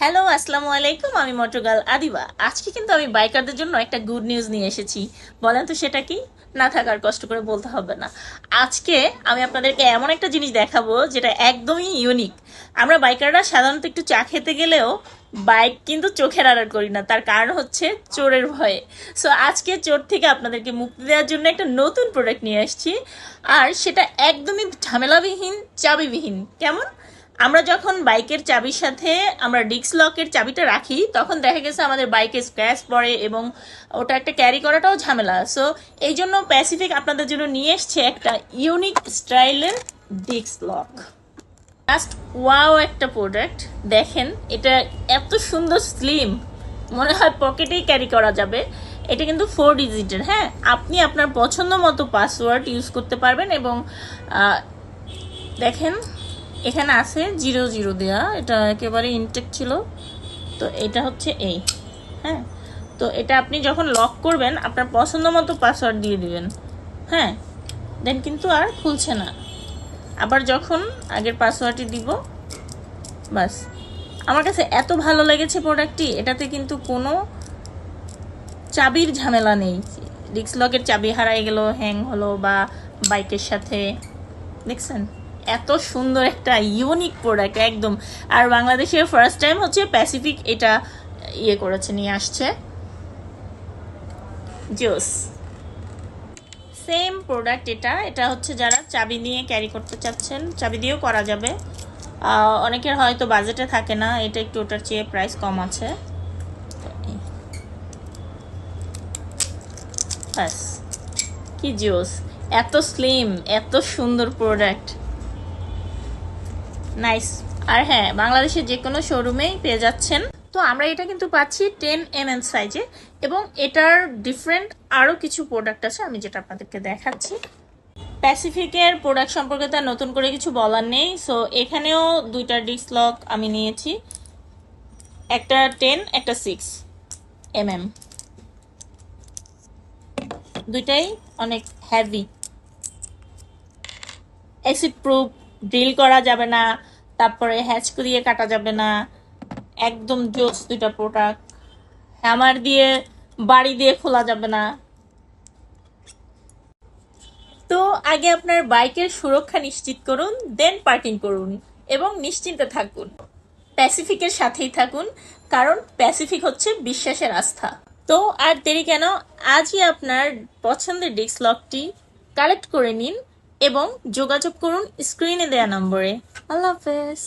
Hello আসসালামু আলাইকুম আমি মটরগাল আদিবা। আজকে কিন্তু আমি বাইকারদের জন্য একটা গুড নিউজ নিয়ে এসেছি। বলেন তো সেটা কি? না থাকার কষ্ট করে বলতে হবে না। আজকে আমি আপনাদেরকে এমন একটা জিনিস দেখাবো, যেটা একদমই ইউনিক আমরা বাইকাররা সাধারণত একটু চা খেতে গেলেও বাইক কিন্তু চোখের আড়াল করি না। তার কারণ হচ্ছে চোরের ভয়ে। সো আজকে চোর থেকে আপনাদেরকে মুক্তি দেওয়ার জন্য একটা নতুন প্রোডাক্ট নিয়ে আসছি আর সেটা একদমই ঝামেলাবিহীন, চাবিবিহীন। কেমন? আমরা যখন বাইকের চাবির সাথে আমরা ডিস্ক লকের চাবিটা রাখি, তখন দেখা গেছে আমাদের বাইকে স্ক্র্যাচ পড়ে এবং ওটা একটা ক্যারি করাটাও ঝামেলা। সো এই জন্য প্যাসিফিক আপনাদের জন্য নিয়ে এসছে একটা ইউনিক স্টাইলের ডিস্ক লক। জাস্ট ওয়াও একটা প্রোডাক্ট দেখেন, এটা এত সুন্দর স্লিম মনে হয় পকেটেই ক্যারি করা যাবে। এটা কিন্তু ফোর ডিজিটের হ্যাঁ? আপনি আপনার পছন্দ মতো পাসওয়ার্ড ইউজ করতে পারবেন এবং দেখেন এখানে আছে জিরো জিরো দেয়া, এটা একেবারে ইনটেক ছিল। তো এটা হচ্ছে এই হ্যাঁ? তো এটা আপনি যখন লক করবেন, আপনার পছন্দ মতো পাসওয়ার্ড দিয়ে দিবেন হ্যাঁ? দেন কিন্তু আর খুলছে না। আবার যখন আগের পাসওয়ার্ডটি দিব, বাস। আমার কাছে এত ভালো লেগেছে প্রোডাক্টটি এটাতে কিন্তু কোনো চাবির ঝামেলা নেই। ডিক্স লকের চাবি হারাই গেল হ্যাং হলো বা বাইকের সাথে। দেখছেন? এত সুন্দর একটা ইউনিক প্রোডাক্ট একদম। আর বাংলাদেশের ফার্স্ট টাইম হচ্ছে প্যাসিফিক এটা ইয়ে করেছে, নিয়ে আসছে। জোস সেম প্রোডাক্ট এটা এটা হচ্ছে যারা চাবি নিয়ে ক্যারি করতে চাচ্ছেন, চাবি দিয়েও করা যাবে। অনেকের হয়তো বাজেটে থাকে না, এটা একটু ওটার চেয়ে প্রাইস কম আছে। ব্যাস, কি জোস এত স্লিম এত সুন্দর প্রোডাক্ট নাইস আর হ্যাঁ বাংলাদেশের যে কোনো শোরুমেই পেয়ে যাচ্ছেন। তো আমরা এটা কিন্তু পাচ্ছি টেন এম এম সাইজে এবং এটার ডিফারেন্ট আরও কিছু প্রোডাক্ট আছে, আমি যেটা আপনাদেরকে দেখাচ্ছি। প্যাসিফিকের প্রোডাক্ট সম্পর্কে তার নতুন করে কিছু বলার নেই। সো এখানেও দুইটা ডিস্ক লক আমি নিয়েছি। একটা টেন একটা সিক্স এম এম দুইটাই অনেক হ্যাভি অ্যাসিড প্রুফ ড্রিল করা যাবে না। তারপরে হ্যাচ দিয়ে কাটা যাবে না। একদম জোস দুইটা প্রোডাক্ট হ্যামার দিয়ে, বাড়ি দিয়ে খোলা যাবে না। তো আগে আপনার বাইকের সুরক্ষা নিশ্চিত করুন দেন পার্কিং করুন এবং নিশ্চিন্তে থাকুন। প্যাসিফিকের সাথেই থাকুন, কারণ প্যাসিফিক হচ্ছে বিশ্বাসের আস্থা। তো আর দেরি কেন, আজই আপনার পছন্দের ডিস্ক লকটি কালেক্ট করে নিন। এবং যোগাযোগ করুন স্ক্রিনে দেয়া নম্বরে। আল্লাহ হাফেজ।